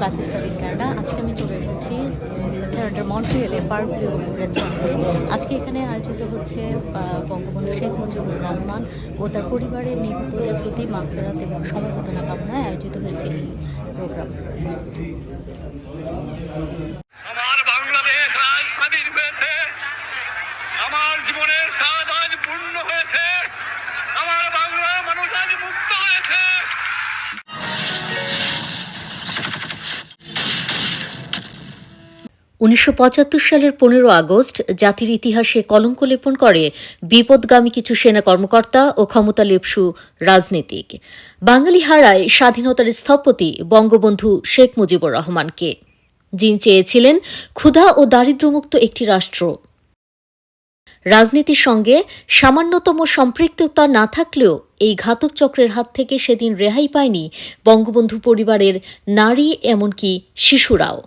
Life style Canada আজকে আমি চলে এসেছি কানাডার মন্ট্রিয়েলে পার্ক ভিউ রেস্টুরেন্টে আজকে এখানে আয়োজিত হচ্ছে বঙ্গবন্ধু শেখ মুজিবুর রহমান ও তার পরিবারের নিহতদের প্রতি মাফেরাত এবং সমবেদনা কামনায় আয়োজিত হয়েছে এই প্রোগ্রাম। উনিশশো পঁচাত্তর সালের পনেরো আগস্ট জাতির ইতিহাসে কলঙ্ক লেপন করে বিপদগামী কিছু সেনা কর্মকর্তা ও ক্ষমতা ক্ষমতালেপসু রাজনীতিক। বাঙালি হারায় স্বাধীনতার স্থপতি বঙ্গবন্ধু শেখ মুজিবুর রহমানকে। যিনি চেয়েছিলেন ক্ষুধা ও দারিদ্র্যমুক্ত একটি রাষ্ট্র। রাজনীতির সঙ্গে সামান্যতম সম্পৃক্ততা না থাকলেও এই ঘাতক চক্রের হাত থেকে সেদিন রেহাই পায়নি বঙ্গবন্ধু পরিবারের নারী, এমনকি শিশুরাও।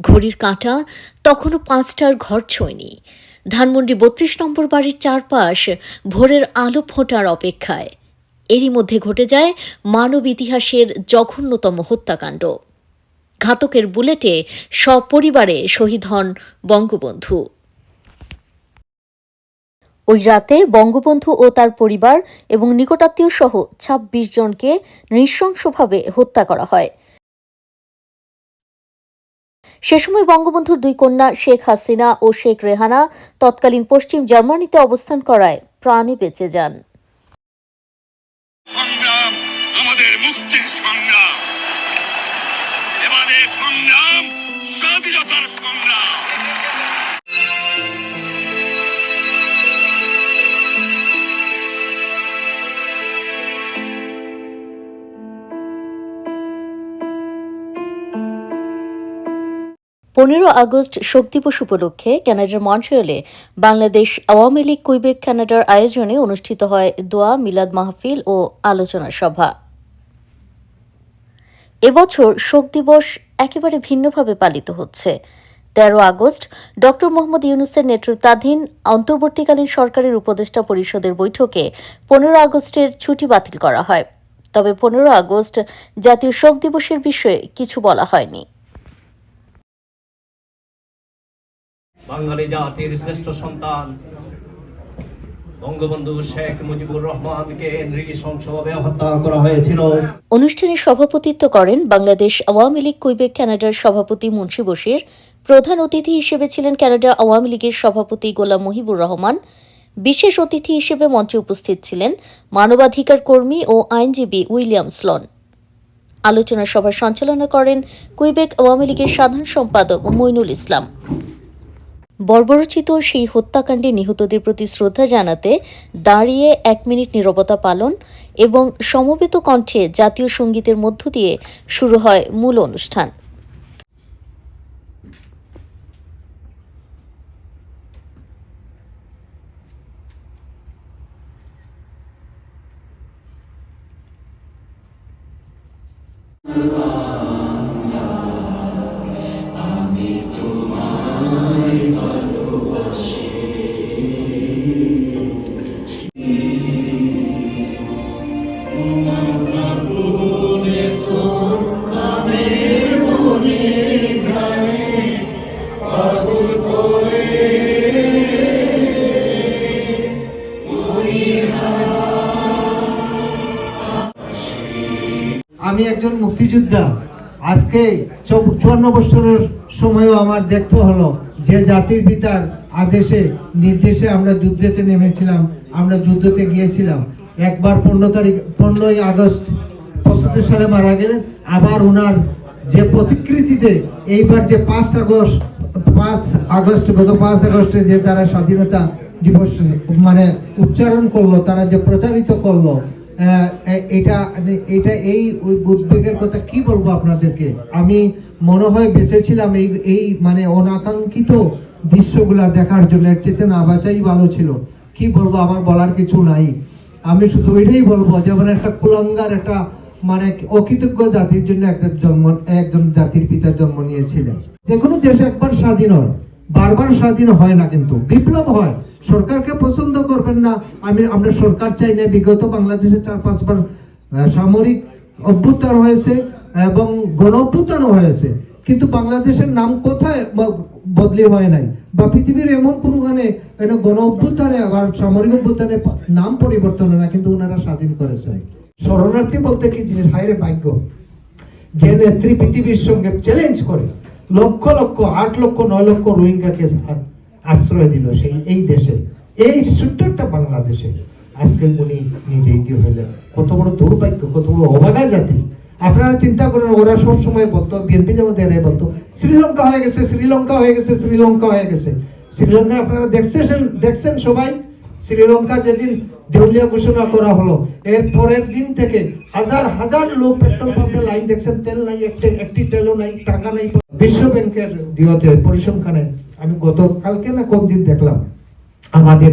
ঘড়ির কাঁটা, তখনও পাঁচটার ঘর ছোঁয়নি। ধানমন্ডি বত্রিশ নম্বর বাড়ির চারপাশ ভোরের আলো ফোঁটার অপেক্ষায়। এরই মধ্যে ঘটে যায় মানব ইতিহাসের জঘন্যতম হত্যাকাণ্ড। ঘাতকের বুলেটে সপরিবারে শহীদ হন বঙ্গবন্ধু। ওই রাতে বঙ্গবন্ধু ও তার পরিবার এবং নিকটাত্মীয় সহ ছাব্বিশ জনকে নৃশংসভাবে হত্যা করা হয়। সে সময় বঙ্গবন্ধুর দুই কন্যা শেখ হাসিনা ও শেখ রেহানা তৎকালীন পশ্চিম জার্মানিতে অবস্থান করায় প্রাণে বেঁচে যান। পনেরো আগস্ট শোক দিবস উপলক্ষে কানাডার মন্ট্রিয়ালে বাংলাদেশ আওয়ামী লীগ, কুইবেক, কানাডার আয়োজনে অনুষ্ঠিত হয় দোয়া, মিলাদ মাহফিল ও আলোচনা সভা। এবছর শোক দিবস একেবারে ভিন্নভাবে পালিত হচ্ছে। তেরো আগস্ট, ডক্টর মোহাম্মদ ইউনুসের নেতৃত্বাধীন অন্তর্বর্তীকালীন সরকারের উপদেষ্টা পরিষদের বৈঠকে পনেরো আগস্টের ছুটি বাতিল করা হয়। তবে পনেরো আগস্ট জাতীয় শোক দিবসের বিষয়ে কিছু বলা হয়নি। বাঙালি জাতির শ্রেষ্ঠ সন্তান। অনুষ্ঠানে সভাপতিত্ব করেন বাংলাদেশ আওয়ামী লীগ, কুইবেক, কানাডার সভাপতি মুন্সি বশির। প্রধান অতিথি হিসেবে ছিলেন কানাডা আওয়ামী লীগের সভাপতি গোলাম মহিবুর রহমান। বিশেষ অতিথি হিসেবে মঞ্চে উপস্থিত ছিলেন মানবাধিকার কর্মী ও আইনজীবী উইলিয়াম স্লন। আলোচনা সভার সঞ্চালনা করেন কুইবেক আওয়ামী লীগের সাধারণ সম্পাদক মইনুল ইসলাম। বর্বরচিত সেই হত্যাকাণ্ডে নিহতদের প্রতি শ্রদ্ধা জানাতে দাঁড়িয়ে এক মিনিট নীরবতা পালন এবং সমবেত কণ্ঠে জাতীয় সঙ্গীতের মধ্য দিয়ে শুরু হয় মূল অনুষ্ঠান। আমি মুক্তিযোদ্ধা আজকে চুয়ান্ন বছরের সময়ও আমার দেখতে হলো যে জাতির পিতার আদেশে, নির্দেশে আমরা যুদ্ধতে নেমেছিলাম, আমরা যুদ্ধতে গিয়েছিলাম। একবার পনেরো তারিখ পনেরোই আগস্ট পঁচাত্তর সালে মারা গেলেন। আবার ওনার যে প্রতিকৃতিতে এইবার যে পাঁচ আগস্ট পাঁচ আগস্ট গত পাঁচ আগস্টে যে তারা স্বাধীনতা দিবস মানে উচ্চারণ করল, তারা যে প্রচারিত করল এটা এটা এই উদ্বেগের কথা কি বলব আপনাদেরকে? আমি মনে হয় বেঁচেছিলাম এই এই মানে অনাকাঙ্ক্ষিত দৃশ্যগুলা দেখার জন্য, এর চেতে না বাঁচাই ভালো ছিল। কি বলব, আমার বলার কিছু নাই। আমি শুধু এটাই বলব যেমন একটা কুলাঙ্গার, একটা মানে অকৃতজ্ঞ জাতির জন্য একটা জন্ম, একজন জাতির পিতা জন্ম নিয়েছিলেন। যে কোনো দেশ একবার স্বাধীন হয়। বারবার স্বাধীন হয় না কিন্তু, বিপ্লব হয়। সরকারকে পছন্দ করবেন না। আমি, আমরা সরকার চাই না। বিগত বাংলাদেশে চার, পাঁচবার সামরিক অভ্যুত্থান হয়েছে এবং গণ অভ্যুত্থানও হয়েছে। কিন্তু বাংলাদেশের নাম কোথায় বদলি হয় নাই? বা পৃথিবীর এমন কোনোখানে গণ অভ্যুত্থানে আবার সামরিক অভ্যুত্থানে নাম পরিবর্তন হয় না, কিন্তু ওনারা স্বাধীন করেছে। শরণার্থী বলতে কি জিনিস? হাইরে ভাগ্য। যে নেত্রী পৃথিবীর সঙ্গে চ্যালেঞ্জ করে লক্ষ লক্ষ, আট লক্ষ, নয় লক্ষ রোহিঙ্গাকে আশ্রয় দিল সেই, এই দেশে। এই ছোট্ট বাংলাদেশে। আজকে উনি নিজেই দিয়ে হইলেন। কত বড় দুর্ভাগ্য, কত বড় অবাগা জাতি। আপনারা চিন্তা করেন, ওরা সব সময় বলতো, বিএনপি যেমন দেয় বলতো, শ্রীলঙ্কা হয়ে গেছে, শ্রীলঙ্কা হয়ে গেছে, শ্রীলঙ্কা হয়ে গেছে। শ্রীলঙ্কা আপনারা দেখছেন দেখছেন সবাই? শ্রীলঙ্কা যেদিন দেউলিয়া ঘোষণা করা হলো, এর পরের দিন থেকে হাজার হাজার লোক পেট্রোল পাম্পে লাইন দেখছেন, তেল নাই একটি তেলও নাই, টাকা নাই বিশ্ব ব্যাংকের দিয়তে পরিসংখ্যানে আমি গত কালকে না কোন দিন দেখলাম, আমাদের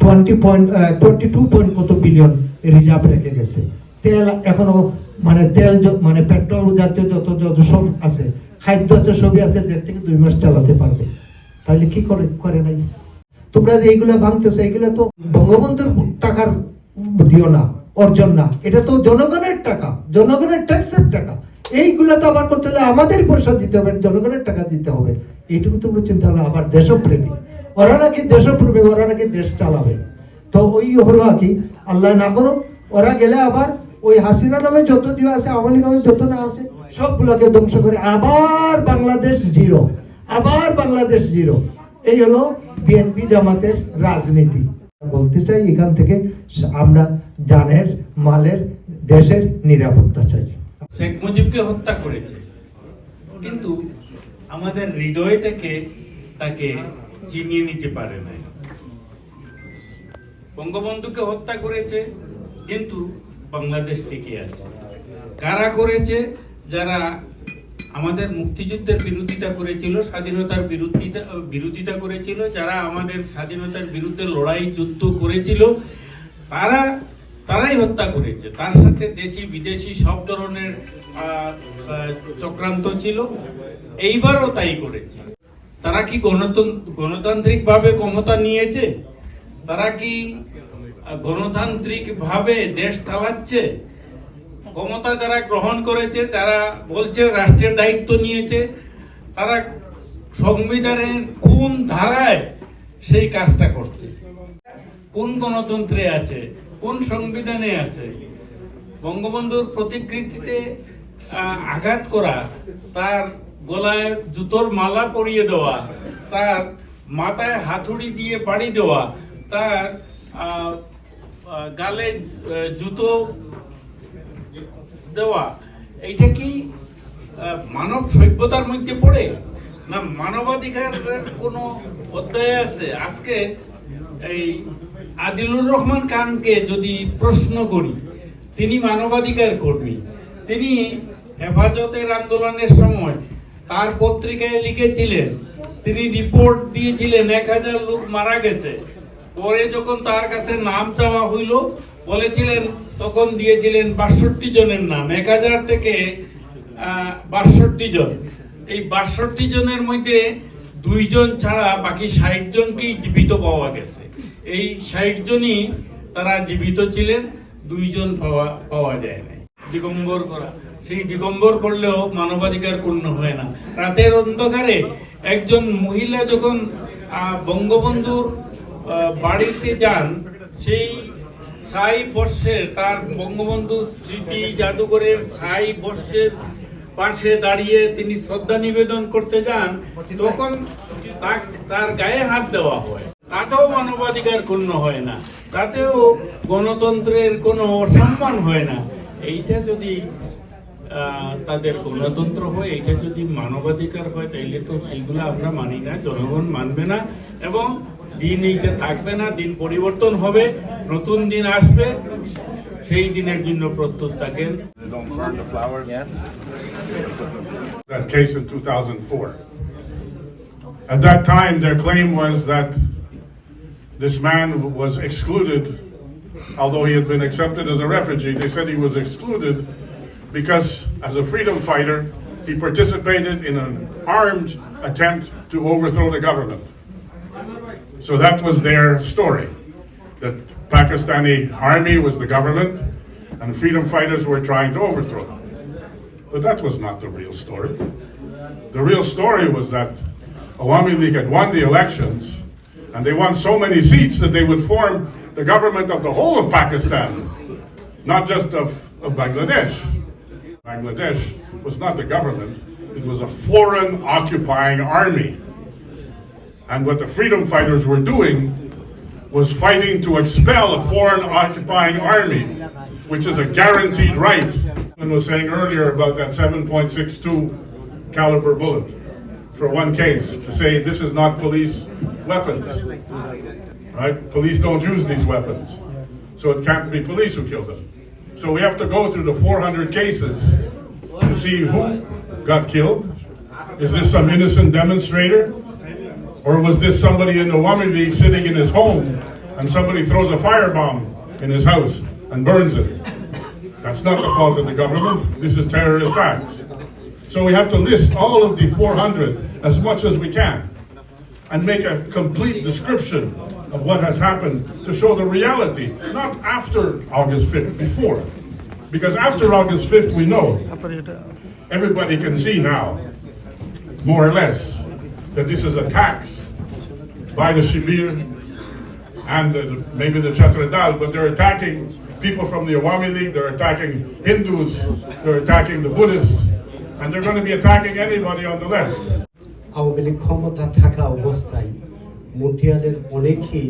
twenty point twenty two point কত বিলিয়ন রিজার্ভ রেখে গেছে। তেল এখনও মানে তেল মানে পেট্রোল জাতীয় যত যত সব আছে, খাদ্য আছে, সবই আছে, দেড় থেকে দুই মাস চালাতে পারবে। তাহলে কি করে করে নাই? তোমরা যে এইগুলা ভাঙতেছো এগুলো তো বঙ্গবন্ধুর টাকার দিও না, অর্জন না। এটা তো জনগণের টাকা, জনগণের ট্যাক্সের টাকা। এইগুলা তো আবার করতে হলে আমাদের পয়সা দিতে হবে, জনগণের টাকা দিতে হবে। এইটুকু তোমরা চিন্তা করো আবার দেশপ্রেমী। ওরা নাকি দেশপ্রেমী, ওরা নাকি দেশ চালাবে। তো ওই হলো আর কি, আল্লাহ না করো ওরা গেলে আবার ওই হাসিনা নামে যত দিও আছে, আওয়ামী নামে যত নাম আছে, সবগুলোকে ধ্বংস করে আবার বাংলাদেশ জিরো, আবার বাংলাদেশ জিরো। এই হলো বিএনপি জামাতের রাজনীতি। বলতে চাই, এখান থেকে আমরা জানের, মালের, দেশের নিরাপত্তা চাই। শেখ মুজিবকে হত্যা করেছে। কিন্তু আমাদের হৃদয় থেকে তাকে চিনিয়ে নিতে পারে নাই। বঙ্গবন্ধুকে হত্যা করেছে, কিন্তু বাংলাদেশ টিকে আছে। কারা করেছে? যারা আমাদের মুক্তিযুদ্ধের বিরোধিতা করেছিল, স্বাধীনতার বিরোধিতা বিরোধিতা করেছিল, যারা আমাদের স্বাধীনতার বিরুদ্ধে লড়াই, যুদ্ধ করেছিল, তারা তারাই হত্যা করেছে। তার সাথে দেশি, বিদেশি সব ধরনের চক্রান্ত ছিল। এইবারও তাই করেছে। তারা কি গণতন্ত্র গণতান্ত্রিক ভাবে ক্ষমতা নিয়েছে? তারা কি গণতান্ত্রিক ভাবে দেশ চালাচ্ছে? ক্ষমতা যারা গ্রহণ করেছে, যারা বলছে রাষ্ট্রের দায়িত্ব নিয়েছে, তারা সংবিধানের কোন ধারায় সেই কাজটা করছে? কোন গণতন্ত্রে আছে? কোন সংবিধানে আছে? বঙ্গবন্ধুর প্রতিকৃতিতে আঘাত করা, তার গলায় জুতোর মালা পরিয়ে দেওয়া, তার মাথায় হাতুড়ি দিয়ে বাড়ি দেওয়া, তার গালে জুতো দেওয়া, এইটা কি মানব সভ্যতার মধ্যে পড়ে? না মানবাধিকারের কোনো অধ্যায় আছে? আজকে এই আদিলুর রহমান খানকে যদি প্রশ্ন করি, তিনি মানবাধিকার কর্মী, তিনি হেফাজতের আন্দোলনের সময় তার পত্রিকায় লিখেছিলেন, তিনি রিপোর্ট দিয়েছিলেন, এক হাজার লোক মারা গেছে। পরে যখন তার কাছে নাম চাওয়া হইল, বলেছিলেন, তখন দিয়েছিলেন বাষট্টি জনের নাম, এক হাজার থেকে বাষট্টি জন। এই বাষট্টি জনের মধ্যে দুইজন ছাড়া বাকি ষাট জনকেই জীবিত পাওয়া গেছে। এই ষাট জনই তারা জীবিত ছিলেন দুইজন পাওয়া পাওয়া যায় নাই। দিগম্বর করা। সেই দিগম্বর করলেও মানবাধিকার পূর্ণ হয় না। রাতের অন্ধকারে একজন মহিলা যখন বঙ্গবন্ধুর বাড়িতে যান সেই সাই বর্ষের তার বঙ্গবন্ধু স্মৃতি জাদুঘরের সাই বর্ষের পাশে দাঁড়িয়ে তিনি শ্রদ্ধা নিবেদন করতে যান তখন তার গায়ে হাত দেওয়া হয়। তাতেও মানবাধিকার ক্ষুণ্ণ হয় না তাতেও গণতন্ত্রের কোনো সম্মান হয় না এইটা যদি তাদের গণতন্ত্র হয় এইটা যদি মানবাধিকার হয় তাইলে তো সেইগুলো আমরা মানি না জনগণ মানবে না এবং দিন এইটা থাকবে না দিন পরিবর্তন হবে নতুন দিন আসবে সেই দিনের জন্য প্রস্তুত থাকেন Don't burn the flowers. That case in 2004. At that time, their claim was that this man was excluded, although he had been accepted as a refugee, they said he was excluded because as a freedom fighter, he participated in an armed attempt to overthrow the government. So that was their story, that Pakistani army was the government and freedom fighters were trying to overthrow them. But that was not the real story. The real story was that Awami League had won the elections, and they won so many seats that they would form the government of the whole of Pakistan, not just of, of Bangladesh. Bangladesh was not the government, it was a foreign occupying army. And what the freedom fighters were doing was fighting to expel a foreign occupying army, which is a guaranteed right. And was saying earlier about that 7.62 caliber bullet for one case to say this is not police weapons. Right? Police don't use these weapons. So it can't be police who killed them. So we have to go through the 400 cases to see who got killed. Is this some innocent demonstrator? Or was this somebody in the League sitting in his home and somebody throws a firebomb in his house and burns it? That's not the fault of the government. This is terrorist acts. So we have to list all of the 400 as much as we can and make a complete description of what has happened to show the reality, not after August 5th, before. Because after August 5th, we know, everybody can see now, more or less, that this is a tax by the Shibir and the- maybe the Chatradal, but they're attacking people from the Awami League, they're attacking Hindus, they're attacking the Buddhists, and they're going to be attacking anybody on the left. Awami League ক্ষমতা থাকা অবস্থায় মন্ট্রিয়ালের অনেকেই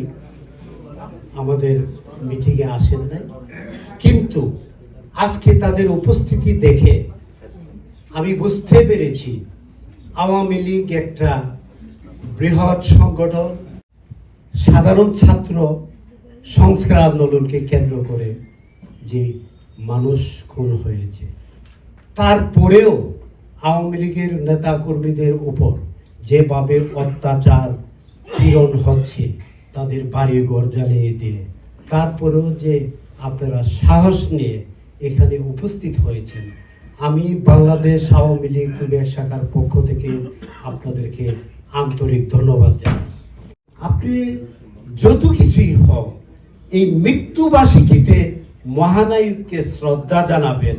আমাদের মিটিংয়ে আসেন নাই কিন্তু আজকে তাদের উপস্থিতি দেখে আমি বুঝতে পেরেছি আওয়ামী লীগ একটা বৃহৎ সংগঠন, সাধারণ ছাত্র সংস্কার আন্দোলনকে কেন্দ্র করে যে মানুষ খুন হয়েছে তারপরেও আওয়ামী লীগের নেতা কর্মীদের উপর যেভাবে অত্যাচার পীড়ন হচ্ছে, তাদের বাড়ি ঘর জ্বালিয়ে দিয়ে। তারপরেও যে আপনারা সাহস নিয়ে এখানে উপস্থিত হয়েছেন, আমি বাংলাদেশ আওয়ামী লীগ কুমির শাখার পক্ষ থেকে আপনাদেরকে আন্তরিক ধন্যবাদ জানাই। আপনি যত কিছুই হোক, এই মৃত্যুবার্ষিকীতে মহানায়ককে শ্রদ্ধা জানাবেন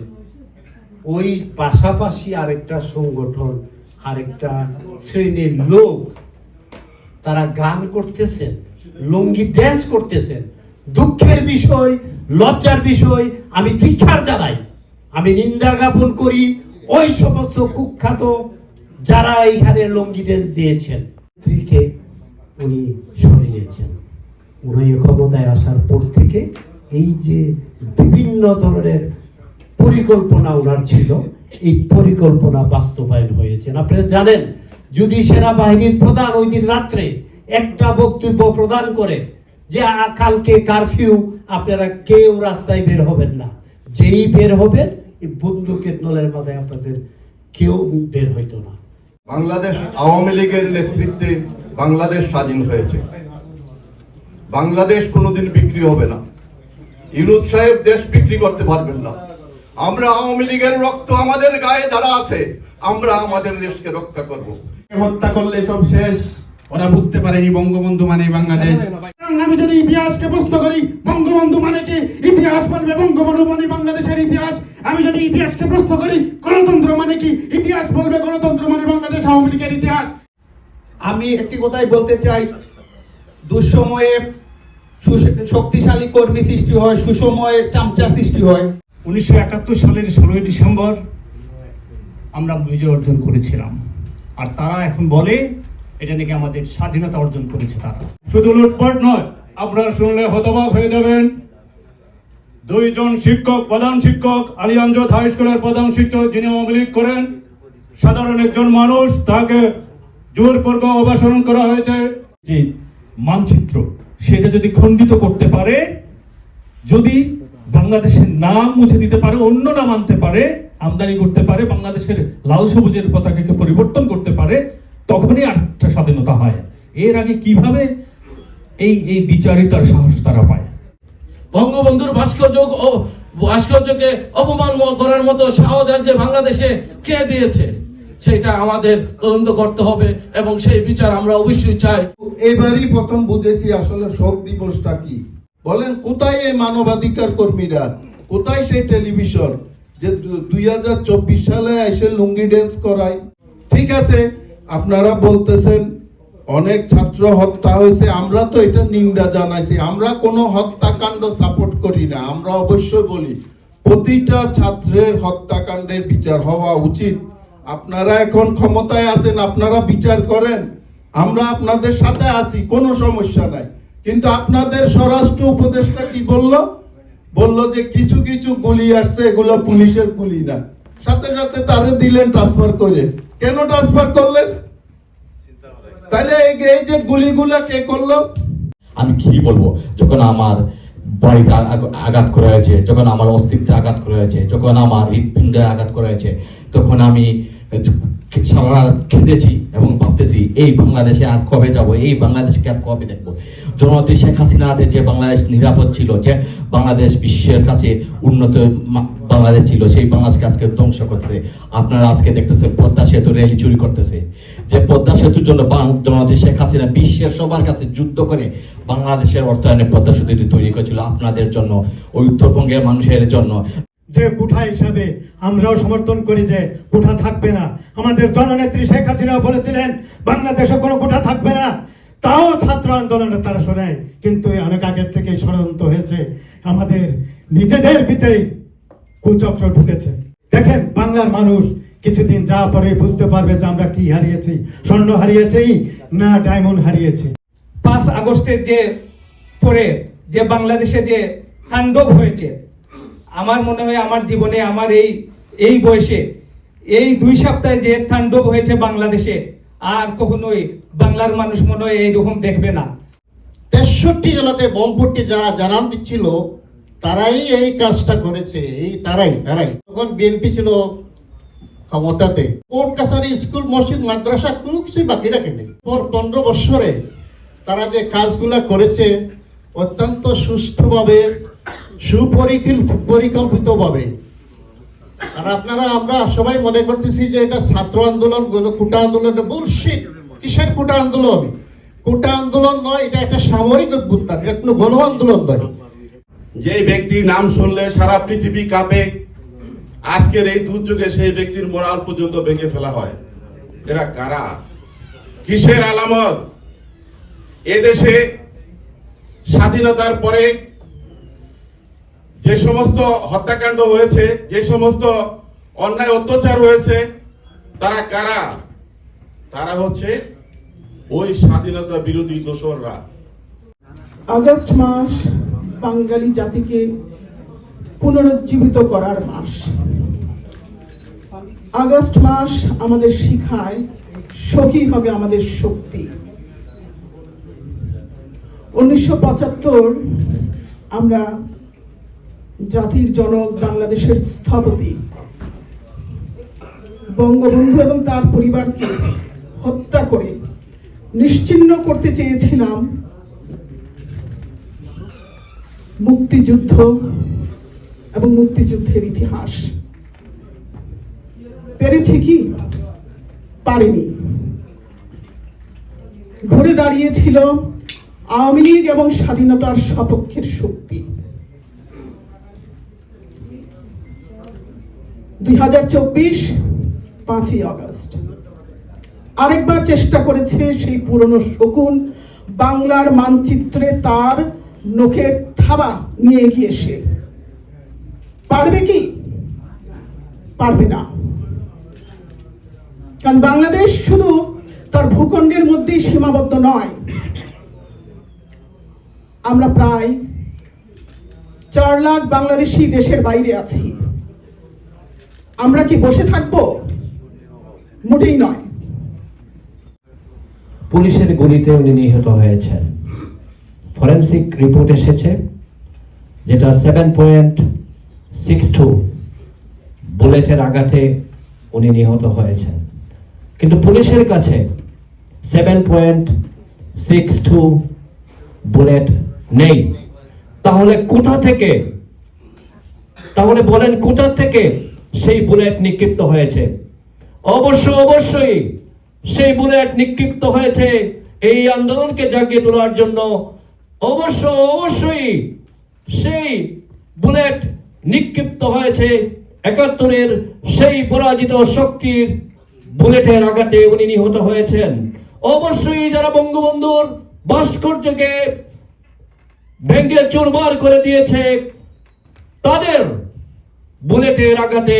ওই পাশাপাশি আরেকটা সংগঠন, আরেকটা শ্রেণির লোক, তারা গান করতেছেন, লুঙ্গি ড্যান্স করতেছেন। দুঃখের বিষয়, লজ্জার বিষয়, আমি দীক্ষার জানাই আমি নিন্দা জ্ঞাপন করি ওই সমস্ত কুখ্যাত যারা এইখানে লুঙ্গি ড্যান্স দিয়েছেন। স্ত্রীকে উনি সরিয়েছেন। উনি ক্ষমতায় আসার পর থেকে এই যে বিভিন্ন ধরনের পরিকল্পনা ওনার ছিল, এই পরিকল্পনা বাস্তবায়ন হয়েছে। আপনারা জানেন, যদি সেনাবাহিনীর প্রধান ওই দিন রাত্রে একটা বক্তব্য প্রদান করে যে কালকে কারফিউ, আপনারা কেউ রাস্তায় বের হবেন না। যেই বের হবেন, এই বন্দুকের নলের মাথায় আপনাদের কেউ বের হইতো না। বাংলাদেশ আওয়ামী লীগের নেতৃত্বে বাংলাদেশ স্বাধীন হয়েছে। বাংলাদেশ কোনোদিন বিক্রি হবে না। ইউনুস সাহেব দেশ বিক্রি করতে পারবেন না। আমরা আওয়ামী লীগের রক্ত আমাদের গায়ে ধারা আছে। আমরা আমাদের দেশকে রক্ষা করব। হত্যা করলে সব শেষ। ওরা বুঝতে পারেনি বঙ্গবন্ধু মানে বাংলাদেশ। আমি যদি ইতিহাসকে প্রশ্ন করি বঙ্গবন্ধু মানে কি? ইতিহাস বলবে বঙ্গবন্ধু মানে বাংলাদেশের ইতিহাস। আমি যদি ইতিহাসকে প্রশ্ন করি গণতন্ত্র মানে কি? ইতিহাস বলবে গণতন্ত্র মানে বাংলাদেশ আওয়ামী লীগের ইতিহাস। আমি একটি কথাই বলতে চাই দুঃসময়ে শক্তিশালী কর্মী সৃষ্টি হয় সুসময়ে চামচা সৃষ্টি হয়। উনিশশো একাত্তর সালের ষোলোই ডিসেম্বর আমরা বিজয় অর্জন করেছিলাম। আর তারা এখন বলে, এটা নাকি আমাদের স্বাধীনতা অর্জন করেছে তারা। শুধু লুটপাট নয়, আপনারা শুনলে হতবাক হয়ে যাবেন। দুইজন শিক্ষক, প্রধান শিক্ষক আলিয়াঞ্জত হাই স্কুলের প্রধান শিক্ষক যিনি আওয়ামী লীগ করেন, সাধারণ একজন মানুষ, তাকে জোরপূর্বক অবাসরণ করা হয়েছে। যে মানচিত্র, সেটা যদি খণ্ডিত করতে পারে, যদি বাংলাদেশের নাম মুছে দিতে পারে, অন্য নাম আনতে পারে, আমদানি করতে পারে, বাংলাদেশের লাল সবুজের পতাকাকে পরিবর্তন করতে পারে, তখনই আরেকটা স্বাধীনতা হয়। এর আগে কীভাবে এই এই বিচারিতার সাহস তারা পায়? বঙ্গবন্ধুর ভাস্কর্য ও ভাস্কর্যকে অপমান করার মতো সাহস আজকে বাংলাদেশে কে দিয়েছে? সেটা আমাদের তদন্ত করতে হবে এবং সেই বিচার আমরা অবশ্যই চাই। এবারই প্রথম বুঝেছি আসলে শোক দিবসটা কি। বলেন, কোথায় এই মানবাধিকার কর্মীরা? কোথায় সেই টেলিভিশন যে দুই হাজার চব্বিশ সালে এসে লুঙ্গি ড্যান্স করায়? ঠিক আছে, আপনারা বলতেছেন, অনেক ছাত্র হত্যা হয়েছে, আমরা তো এটা নিন্দা জানাইছি। আমরা কোনো হত্যাকাণ্ড সাপোর্ট করি না, আমরা অবশ্যই বলি, প্রতিটা ছাত্রের হত্যাকাণ্ডের বিচার হওয়া উচিত। আপনারা এখন ক্ষমতায় আছেন, আপনারা বিচার করেন। আমরা আপনাদের সাথে আছি, কোনো সমস্যা নাই। কিন্তু আপনাদের স্বরাষ্ট্র উপদেষ্টা কি বলল? বলল যে কিছু কিছু গুলি আসছে, এগুলো পুলিশের গুলি না। সাথে সাথে তারে দিলেন ট্রান্সফার করে। কেন ট্রান্সফার করলেন? তাহলে এই যে- গুলিগুলা কে করল? আমি কি বলব? যখন আমার বাড়িতে আঘাত করা হয়েছে, যখন আমার অস্তিত্বে আঘাত করা হয়েছে, যখন আমার হৃৎপিণ্ডে আঘাত করা হয়েছে, তখন আমি সারা খেতেছি এবং ভাবতেছি, এই বাংলাদেশে আর কবে যাব? এই বাংলাদেশকে আর কবে দেখব? জননেত্রী শেখ হাসিনাতে যে বাংলাদেশ নিরাপদ ছিল, যে বাংলাদেশ বিশ্বের কাছে উন্নত বাংলাদেশ ছিল, সেই বাংলাদেশকে আজকে ধ্বংস করছে আপনারা আজকে দেখতেছেন পদ্মা সেতু রেল চুরি করতেছে। যে পদ্মা সেতুর জন্য জননেত্রী শেখ হাসিনা বিশ্বের সবার কাছে যুদ্ধ করে বাংলাদেশের অর্থায়নে পদ্মা সেতুটি তৈরি করেছিল আপনাদের জন্য, ওই উত্তরবঙ্গের মানুষের জন্য। যে কুঠা হিসাবে আমরাও সমর্থন করি যে কুঠা থাকবে না। আমাদের জননেত্রী শেখ হাসিনা বলেছিলেন, বাংলাদেশে কোনো কুঠা থাকবে না। তাও ছাত্র আন্দোলনে তারা শোনায় কিন্তু অনেক আগের থেকে ষড়যন্ত্র হয়েছে। আমাদের নিজেদের ভিতরেই কুচক্র ঢুকেছে। দেখেন বাংলার মানুষ কিছুদিন যা পরে বুঝতে পারবে যে আমরা কি হারিয়েছি। স্বর্ণ হারিয়েছি না ডায়মন্ড হারিয়েছি। পাঁচ আগস্টের যে পরে যে বাংলাদেশে যে তাণ্ডব হয়েছে, আমার মনে হয় আমার জীবনে, আমার এই এই বয়সে, এই দুই সপ্তাহে যে তাণ্ডব হয়েছে বাংলাদেশে আর কখনোই বাংলার মানুষ মনে হয় এইরকম দেখবে না। তেষট্টি জেলাতে বোমপট্টি যারা জানান দিচ্ছিল, তারাই এই কাজটা করেছে, এই তারাই তারাই। তখন বিএনপি ছিল ক্ষমতাতে। কোর্ট কাছারি, স্কুল, মসজিদ, মাদ্রাসা, কোনো কিছুই বাকি রাখেনি। পর পনেরো বৎসরে তারা যে কাজগুলা করেছে, অত্যন্ত সুষ্ঠুভাবে সুপরিকল্পিতভাবে আর আপনারা, আমরা সবাই মনে করতেছি যে এটা ছাত্র আন্দোলন কোটা আন্দোলন বুলশিট কিসের কোটা আন্দোলন? কোটা আন্দোলন নয়, এটা একটা সামরিক অভ্যুত্থান, এটা কোনো গণ আন্দোলন নয়। যে ব্যক্তির নাম শুনলে সারা পৃথিবী কাঁপে, আজকের এই দুর্যোগে সেই ব্যক্তির মোরাল পর্যন্ত ভেঙে ফেলা হয়। এরা কারা? কিসের আলামত? এদেশে স্বাধীনতার পরে যে সমস্ত হত্যাকাণ্ড হয়েছে, যে সমস্ত অন্যায় অত্যাচার হয়েছে, তারা কারা? তারা হচ্ছে ওই স্বাধীনতা বিরোধী দোসররা। আগস্ট মাস বাঙালি জাতিকে পুনরুজ্জীবিত করার মাস। আগস্ট মাস আমাদের শিখায় সখী হবে আমাদের শক্তি। উনিশশো পঁচাত্তর আমরা জাতির জনক বাংলাদেশের স্থপতি, বঙ্গবন্ধু এবং তার পরিবারকে হত্যা করে নিশ্চিহ্ন করতে চেয়েছিলাম। মুক্তিযুদ্ধ এবং মুক্তিযুদ্ধের ইতিহাস। পেরেছি কি? পারিনি। ঘুরে দাঁড়িয়েছিল আওয়ামী লীগ এবং স্বাধীনতার সপক্ষের শক্তি। দুই হাজার চব্বিশ, পাঁচই আগস্ট। আরেকবার চেষ্টা করেছে সেই পুরনো শকুন বাংলার মানচিত্রে তার নখের থাবা নিয়ে এগিয়ে সে। পারবে কি? পারবে না। কারণ বাংলাদেশ শুধু তার ভূখণ্ডের মধ্যেই সীমাবদ্ধ নয়। আমরা প্রায় চার লাখ বাংলাদেশি দেশের বাইরে আছি। আমরা কি বসে থাকব? মোটেই নয়। পুলিশের গুলিতে উনি নিহত হয়েছেন। ফরেন্সিক রিপোর্ট এসেছে, যেটা সেভেন পয়েন্ট সিক্স টু বুলেটের আঘাতে উনি নিহত হয়েছেন। কিন্তু পুলিশের কাছে seven point six two bullet নেই। তাহলে কোথা থেকে? তাহলে বলেন কোথা থেকে সেই বুলেট নিক্ষিপ্ত হয়েছে। অবশ্য, অবশ্যই সেই বুলেট নিক্ষিপ্ত হয়েছে এই আন্দোলনকে জাগিয়ে তোলার জন্য। অবশ্য, অবশ্যই সেই বুলেট নিক্ষিপ্ত হয়েছে একাত্তরের সেই পরাজিত শক্তির বুলেটের আঘাতে উনি নিহত হয়েছেন। অবশ্যই যারা বঙ্গবন্ধুর ভাস্কর্যকে ভেঙ্গে চুরমার করে দিয়েছে, তাদের বুলেটের আঘাতে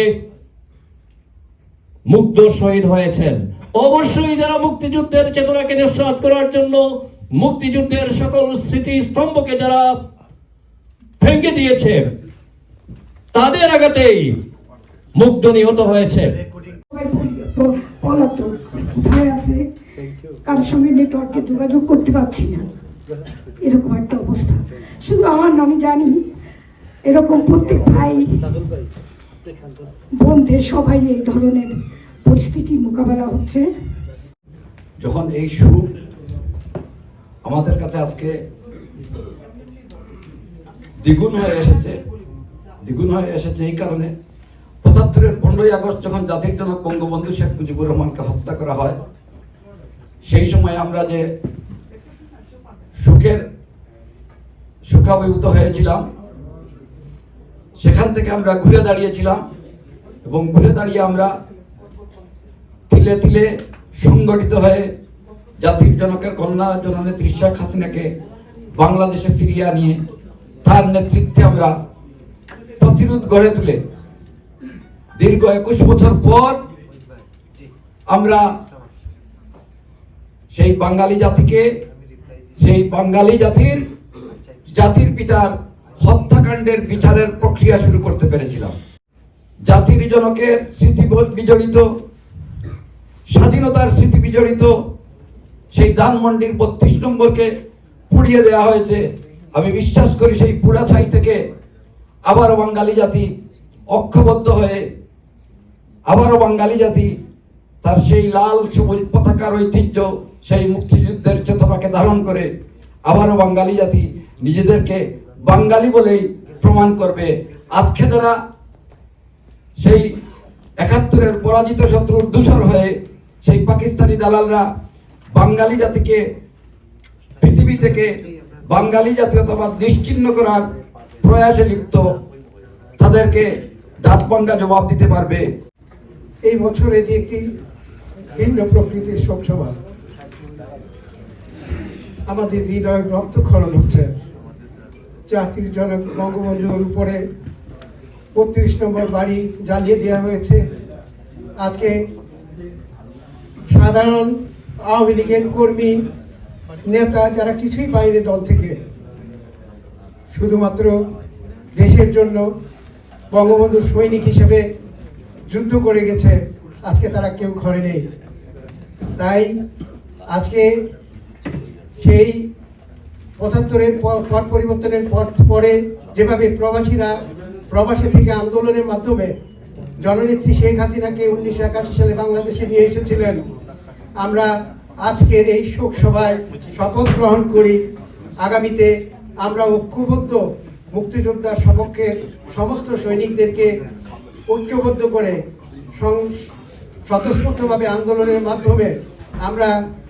মুগ্ধ শহীদ হয়েছেন। অবশ্যই যারা মুক্তিযুদ্ধের চেতনাকে নিঃশ্বাস করার জন্য মুক্তিযুদ্ধের সকল স্মৃতি স্তম্ভকে যারা ভেঙে দিয়েছে তাদের আঘাতেই মুগ্ধ নিহত হয়েছে। কার সঙ্গে নেটওয়ার্কে যোগাযোগ করতে পারছি না। এরকম একটা অবস্থা। শুধু আমার নামে জানি এরকম প্রত্যেক ভাই বোনদের সবাই এই ধরনের পরিস্থিতির মোকাবেলা হচ্ছে। যখন এই সুর আমাদের কাছে আজকে দ্বিগুণ হয়ে এসেছে, দ্বিগুণ হয়ে এসেছে এই কারণে পঁচাত্তরের পনেরোই আগস্ট যখন জাতির জনক বঙ্গবন্ধু শেখ মুজিবুর রহমানকে হত্যা করা হয়, সেই সময় আমরা যে সুখের, সুখাভিভূত হয়েছিলাম সেখান থেকে আমরা ঘুরে দাঁড়িয়েছিলাম এবং ঘুরে দাঁড়িয়ে আমরা তিলে তিলে সংগঠিত হয়ে জাতির জনকের কন্যা জননেত্রী শেখ হাসিনাকে বাংলাদেশে ফিরিয়ে আনিয়ে তার নেতৃত্বে আমরা প্রতিরোধ গড়ে তুলে দীর্ঘ একুশ বছর পর আমরা সেই বাঙালি জাতিকে, সেই বাঙালি জাতির জাতির পিতার হত্যাকাণ্ডের বিচারের প্রক্রিয়া শুরু করতে পেরেছিলাম। জাতির জনকের স্মৃতি বিজড়িত, স্বাধীনতার স্মৃতি বিজড়িত, সেই ধানমন্ডির বত্রিশ নম্বরকে পুড়িয়ে দেওয়া হয়েছে। আমি বিশ্বাস করি সেই পুড়া ছাই থেকে আবারও বাঙালি জাতি অক্ষবদ্ধ হয়ে আবারও বাঙালি জাতি তার সেই লাল সবুজ পতাকার ঐতিহ্য, সেই মুক্তিযুদ্ধের চেতনাকে ধারণ করে আবারও বাঙালি জাতি নিজেদেরকে বাঙালি বলেই প্রমাণ করবে। আজকে যারা সেই একাত্তরের পরাজিত শত্রুর দূষর হয়ে সেই পাকিস্তানি দালালরা বাঙালি জাতিকে, পৃথিবী থেকে বাঙালি জাতীয়তাবাদ নিশ্চিহ্ন করার প্রয়াসে লিপ্ত, তাদেরকে দাঁত ভাঙ্গা জবাব দিতে পারবে। এই বছর এটি একটি ভিন্ন প্রকৃতির শোকসভা আমাদের হৃদয় রক্তক্ষরণ হচ্ছে। জাতির জনক বঙ্গবন্ধুর উপরে বত্রিশ নম্বর বাড়ি জ্বালিয়ে দেওয়া হয়েছে। আজকে সাধারণ আওয়ামী লীগের কর্মী, নেতা যারা কিছুই পায়নি দল থেকে, শুধুমাত্র দেশের জন্য বঙ্গবন্ধু সৈনিক হিসেবে যুদ্ধ করে গেছে, আজকে তারা কেউ ঘরে নেই। তাই আজকে সেই পঁচাত্তরের পট পরিবর্তনের পর পরে যেভাবে প্রবাসীরা প্রবাসী থেকে আন্দোলনের মাধ্যমে জননেত্রী শেখ হাসিনাকে উনিশশো একাশি সালে বাংলাদেশে নিয়ে এসেছিলেন, আমরা আজকের এই শোক সভায় শপথ গ্রহণ করি। আগামীতে আমরা ঐক্যবদ্ধ মুক্তিযোদ্ধার সপক্ষে সমস্ত সৈনিকদেরকে ঐক্যবদ্ধ করে স্বতঃস্ফূর্তভাবে আন্দোলনের মাধ্যমে আমরা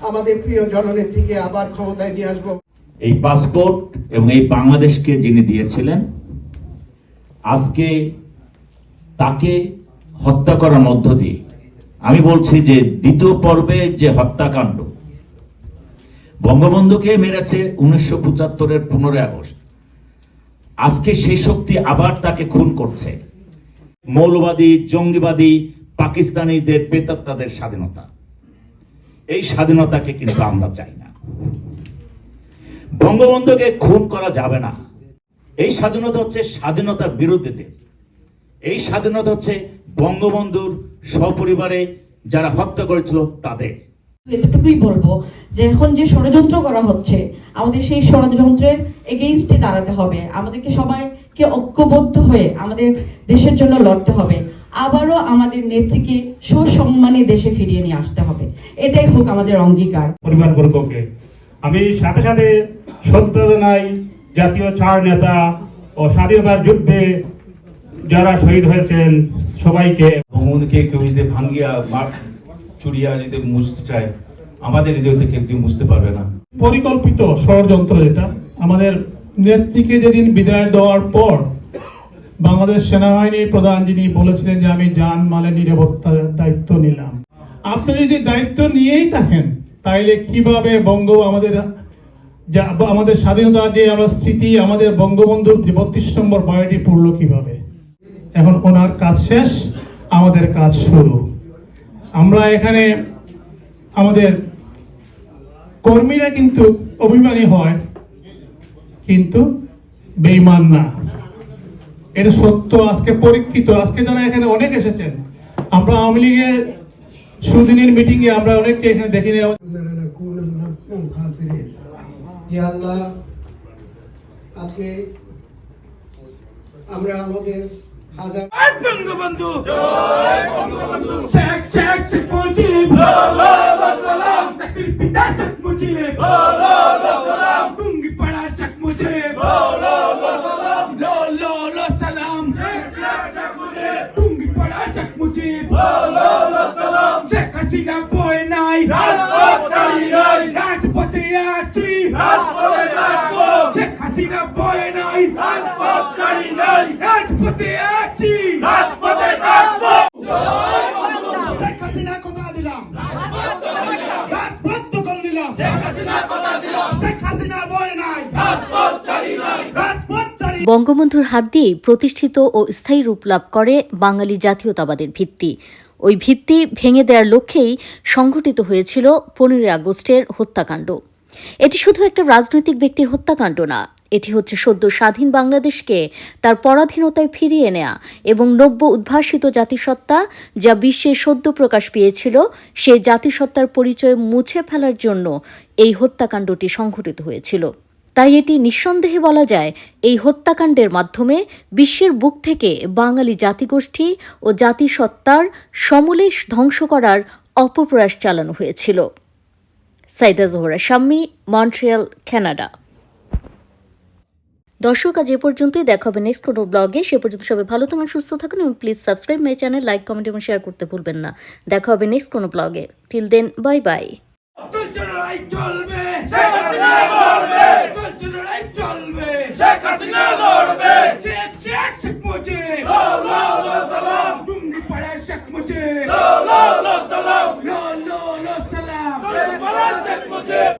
আমাদের প্রিয় জননেত্রীকে আবার ক্ষমতায় নিয়ে আসব। এই পাসপোর্ট এবং এই বাংলাদেশকে যিনি দিয়েছিলেন, আজকে তাকে হত্যা করার মধ্য দিয়ে আমি বলছি যে দ্বিতীয় পর্বে যে হত্যাকাণ্ড বঙ্গবন্ধুকে মেরেছে উনিশশো পঁচাত্তরের পনেরোই আগস্ট। আজকে সেই শক্তি আবার তাকে খুন করছে। মৌলবাদী, জঙ্গিবাদী, পাকিস্তানিদের, প্রেতাত্মাদের স্বাধীনতা। এই স্বাধীনতাকে কিন্তু আমরা চাই না। বঙ্গবন্ধুকে খুন করা যাবে না। এই স্বাধীনতা হচ্ছে স্বাধীনতার বিরোধীদের এই স্বাধীনতা হচ্ছে বঙ্গবন্ধুর সপরিবারে যারা হত্যা করেছিল তাদের। এতটুকুই বলব যে এখন যে ষড়যন্ত্র করা হচ্ছে আমাদের সেই ষড়যন্ত্রের এগেইনস্টে দাঁড়াতে হবে। আমাদেরকে সবাইকে ঐক্যবদ্ধ হয়ে আমাদের দেশের জন্য লড়তে হবে। আবারও আমাদের নেত্রীকে সুসম্মানে দেশে ফিরিয়ে নিয়ে আসতে হবে। এটাই হোক আমাদের অঙ্গীকার। পরিবারবর্গকে আমি সাথে সাথে সত্য জানাই জাতীয় চার নেতা ও স্বাধীনতার যুদ্ধে যারা শহীদ হয়েছেন সবাইকে বঙ্গবন্ধুকে কেউ যদি ভাঙ্গিয়া মার চুরিয়া যদি মুছতে চায় আমাদের হৃদয় থেকে কেউ মুছতে পারবে না। পরিকল্পিত ষড়যন্ত্র যেটা আমাদের নেত্রীকে যেদিন বিদায় দেওয়ার পর বাংলাদেশ সেনাবাহিনীর প্রধান যিনি বলেছিলেন যে আমি জান মালের নিরাপত্তার দায়িত্ব নিলাম। আপনি যদি দায়িত্ব নিয়েই থাকেন তাইলে কীভাবে বঙ্গ আমাদের যা, আমাদের স্বাধীনতা যে আমরা স্মৃতি, আমাদের বঙ্গবন্ধুর বত্রিশ নম্বর বায়োটি পড়ল কীভাবে? এখন ওনার কাজ শেষ, আমাদের কাজ শুরু। আমরা এখানে আমাদের কর্মীরা কিন্তু অভিমানী হয়, কিন্তু বেইমান না। এটা সত্য, আজকে পরীক্ষিত, আজকে যারা এখানে অনেক এসেছেন, আমরা আওয়ামী লীগের সুদিনের মিটিং এ আমরা অনেককে এখানে ইয়া আল্লাহ আজকে আমরা আমাদের হাজার বঙ্গবন্ধু শেখ শেখ শেখ মুজিব। লা লা লা সালাম। জাতির পিতা শেখ মুজিব। লা লা লা সালাম। টুঙ্গি পাড়া শেখ মুজিব। লা লা লা সালাম। লা লা লা সালাম। শেখ শেখ শেখ মুজিব। টুঙ্গি পাড়া শেখ মুজিব। হাসিনা বয় নাই। রাজপথ ছাড়ি নাই। রাজপথে আছি। রাজপথে থাকব। শেখ হাসিনা বয় নাই। রাজপথ ছাড়ি নাই। রাজপথে আছি। রাজপথে থাকব। শেখ হাসিনা কথা দিলাম। রাজপথ দখল নিলাম শেখ হাসিনা কথা দিলাম। শেখ হাসিনা বয় নাই। রাজপথ ছাড়ি নাই। রাজপথ চারি বঙ্গবন্ধুর হাত দিয়েই প্রতিষ্ঠিত ও স্থায়ী রূপ লাভ করে বাঙালি জাতীয়তাবাদের ভিত্তি। ওই ভিত্তি ভেঙে দেওয়ার লক্ষ্যেই সংঘটিত হয়েছিল পনেরোই আগস্টের হত্যাকাণ্ড। এটি শুধু একটা রাজনৈতিক ব্যক্তির হত্যাকাণ্ড না, এটি হচ্ছে সদ্য স্বাধীন বাংলাদেশকে তার পরাধীনতায় ফিরিয়ে নেয়া এবং নব্য উদ্ভাসিত জাতিসত্তা যা বিশ্বে সদ্য প্রকাশ পেয়েছিল, সেই জাতিসত্তার পরিচয় মুছে ফেলার জন্য এই হত্যাকাণ্ডটি সংঘটিত হয়েছিল। তাই এটি নিঃসন্দেহে বলা যায় এই হত্যাকাণ্ডের মাধ্যমে বিশ্বের বুক থেকে বাঙালি জাতিগোষ্ঠী ও জাতিসত্তার সমূলে ধ্বংস করার অপপ্রয়াস চালানো হয়েছিল। Saida Zohra, Shammi, Montreal, Canada. দর্শক, আজ এ পর্যন্তই। দেখা হবে নেক্সট কোনো ব্লগে সে পর্যন্ত সবাই ভালো থাকুন, সুস্থ থাকুন এবং please subscribe my channel like comment এবং শেয়ার করতে ভুলবেন না। দেখা হবে নেক্সট কোনো ব্লগে till then bye bye Sheikh Hasina লড়বে শেখ শেখ শেখ মুজিব লা লা লা সালাম টুঙ্গি পাড়া শেখ মুজিব লা লা লা সালাম লা লা লা সালাম টুঙ্গি পাড়া শেখ মুজিব